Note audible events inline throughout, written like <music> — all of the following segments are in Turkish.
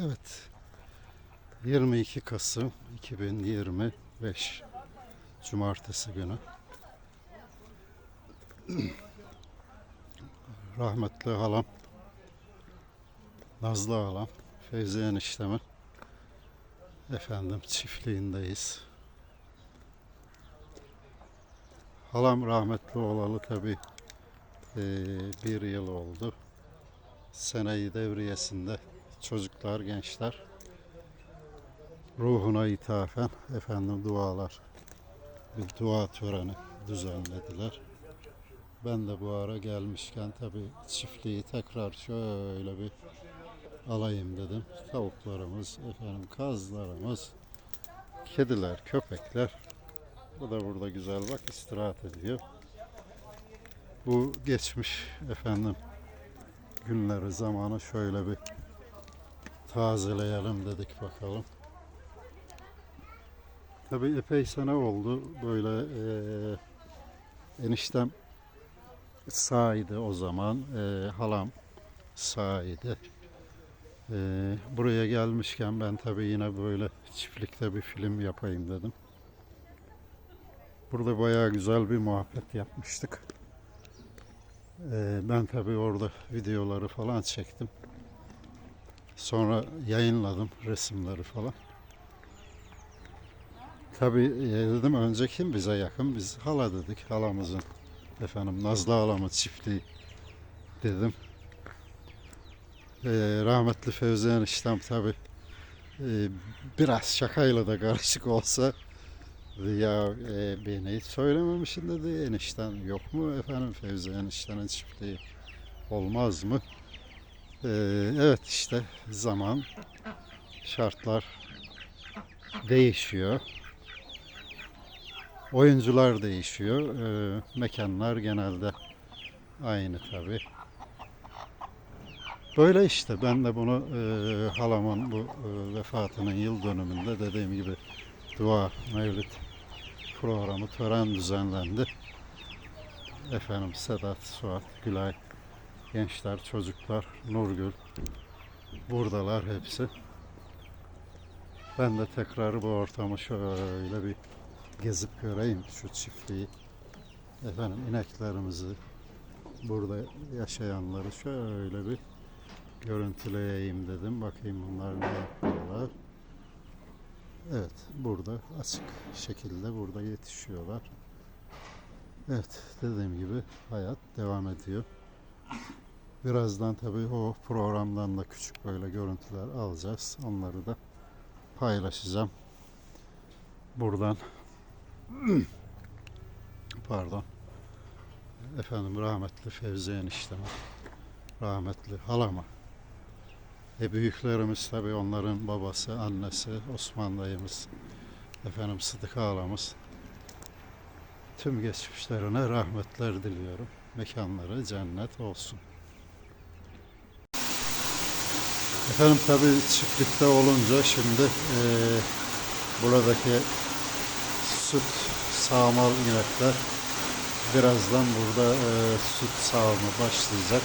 Evet. 22 Kasım 2025 Cumartesi günü. <clears throat> Rahmetli halam Nazlı halam Feyzi eniştemin efendim çiftliğindeyiz. Halam rahmetli olalı tabi bir yıl oldu. Seneyi devriyesinde çocuklar, gençler ruhuna ithafen efendim dualar bir dua töreni düzenlediler. Ben de bu ara gelmişken tabi çiftliği tekrar şöyle bir alayım dedim. Tavuklarımız, efendim kazlarımız, kediler, köpekler. Bu da burada güzel bak istirahat ediyor. Bu geçmiş efendim günleri zamanı şöyle bir tazeleyelim dedik bakalım. Tabii epey sene oldu böyle eee eniştem sağydı o zaman eee, halam sağydı. Eee, buraya gelmişken ben tabii yine böyle çiftlikte bir film yapayım dedim. Burada bayağı güzel bir muhabbet yapmıştık. Eee, ben tabii orada videoları falan çektim. Sonra yayınladım resimleri falan. Tabii e, dedim önce kim bize yakın? Biz hala dedik. Halamızın efendim Nazlı halamın çiftliği dedim. Eee, rahmetli Fevzi eniştem tabii e, biraz şakayla da karışık olsa ya e, beni hiç söylememişsin dedi enişten yok mu efendim Fevzi eniştenin çiftliği olmaz mı? Ee, evet işte zaman şartlar değişiyor. Oyuncular değişiyor. Ee, mekanlar genelde aynı tabi. Böyle işte ben de bunu e, halamın bu e, vefatının yıl dönümünde dediğim gibi dua mevlid programı tören düzenlendi. Efendim Sedat, Suat, Gülay, gençler, çocuklar, Nurgül buradalar hepsi. Ben de tekrar bu ortamı şöyle bir gezip göreyim şu çiftliği. Efendim ineklerimizi burada yaşayanları şöyle bir görüntüleyeyim dedim. Bakayım bunlar ne yapıyorlar. Evet, burada açık şekilde burada yetişiyorlar. Evet, dediğim gibi hayat devam ediyor. Birazdan tabii o programdan da küçük böyle görüntüler alacağız. Onları da paylaşacağım. Buradan <clears throat> pardon efendim rahmetli Fevzi enişteme rahmetli halama e büyüklerimiz tabii onların babası, annesi, Osman dayımız, efendim Sıdık ağalamız. Tüm geçmişlerine rahmetler diliyorum. Mekanları cennet olsun. Efendim tabii çiftlikte olunca şimdi eee, buradaki süt sağmal inekler birazdan burada eee, süt sağımı başlayacak.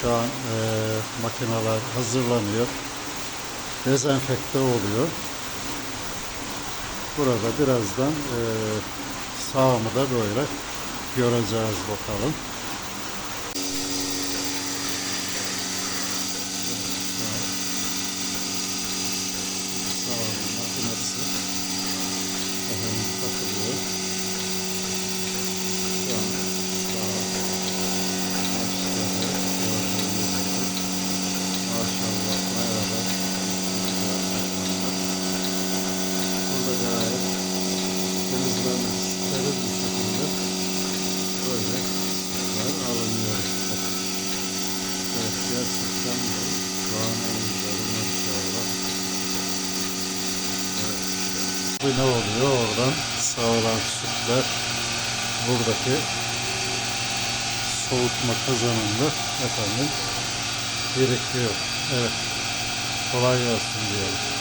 Şu an eee makineler hazırlanıyor. Dezenfekte oluyor. Burada birazdan eee sağımı da böyle göreceğiz bakalım. Sağım makinesi efendim takılıyor. Şu an sağ başladı. Gördüğünüz gibi. Maşallah bayağı da güzel hayvanlar. Burada gayet temizlenmiş, steril bir şekilde böyle sütler alınıyor. Evet gerçekten bu doğanın en maşallah. Evet. Bu ne oluyor oradan sağılan sütler buradaki soğutma kazanında efendim birikiyor. Evet. Kolay gelsin diyelim.